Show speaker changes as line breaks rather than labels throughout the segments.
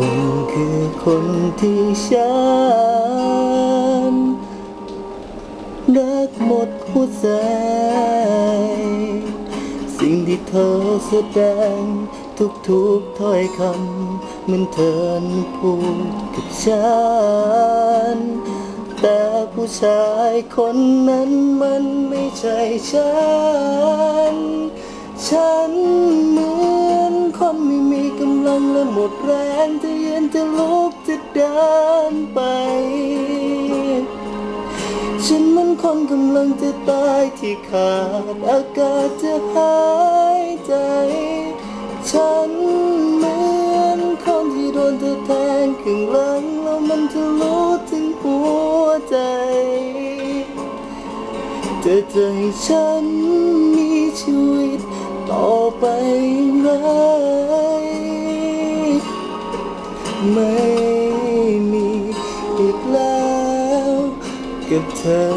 คนคือคนที่ฉันรักหมดหัวใจ สิ่งที่เธอแสดงทุกๆถ้อยคำเหมือนเธอนพูดกับฉัน แต่ผู้ชายคนนั้นมันไม่ใช่ฉัน ฉันเหมือนคนไม่มีกำลังและหมดแรงจะยืนจะลุกจะเดินไป ฉันมันคนกำลังจะตายที่ขาดอากาศจะหายใจ ฉันเหมือนคนที่โดนเธอแทงข้างหลังแล้วมันทะลุถึงหัวใจเธอจะให้ฉันมีชีวิต อไปไหมไม่มีอีกแล้วกับเธอ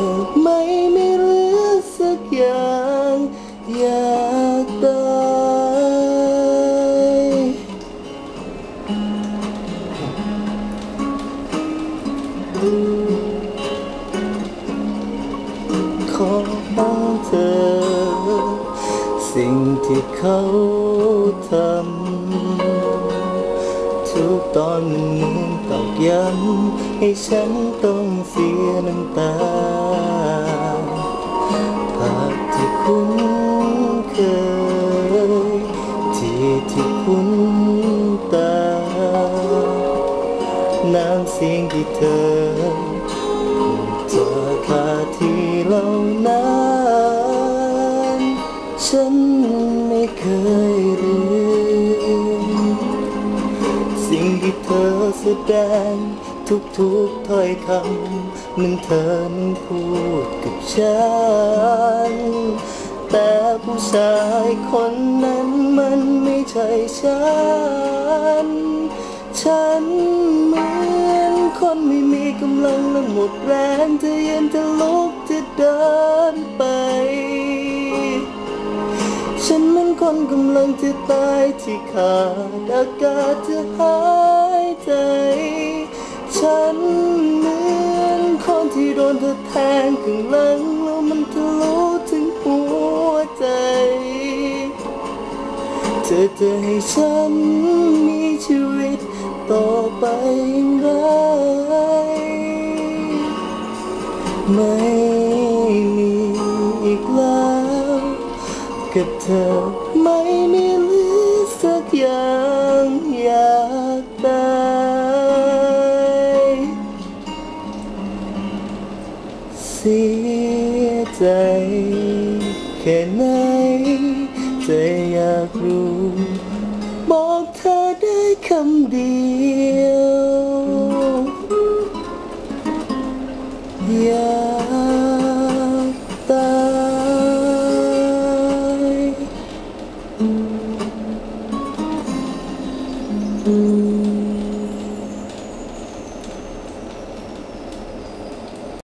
ไม่ ที่เขาทำทุกตอนมันเหมือนตอกย้ำให้ฉันต้องเสียน้ำตาภาพที่คุ้นเคยที่ที่คุ้นตา น้ำเสียงที่เธอเจอคาที่เหล่านั้นฉัน เคยลืมสิ่งที่เธอแสดงทุกๆถ้อยคำมันเธอนั้นพูดกับฉัน แต่ผู้ชายคนนั้นมันไม่ใช่ฉัน ฉันเหมือนคนไม่มีกำลังและหมดแรงจะเยืนจะลุกจะเดินไป คนกำลังจะตายที่ขาดอากาศจะหายใจ ฉันเหมือนคนที่โดนเธอแทงข้างหลังแล้วมันทะลุถึงหัวใจ เธอจะให้ฉันมีชีวิตต่อไปอย่างไร ไม่มีอีกแล้ว กับเธอ ไม่มีเหลือสักอย่างอยากได้เสียใจแค่ไหนจะอยากรู้ บอกเธอได้คำเดียวอยาก อืม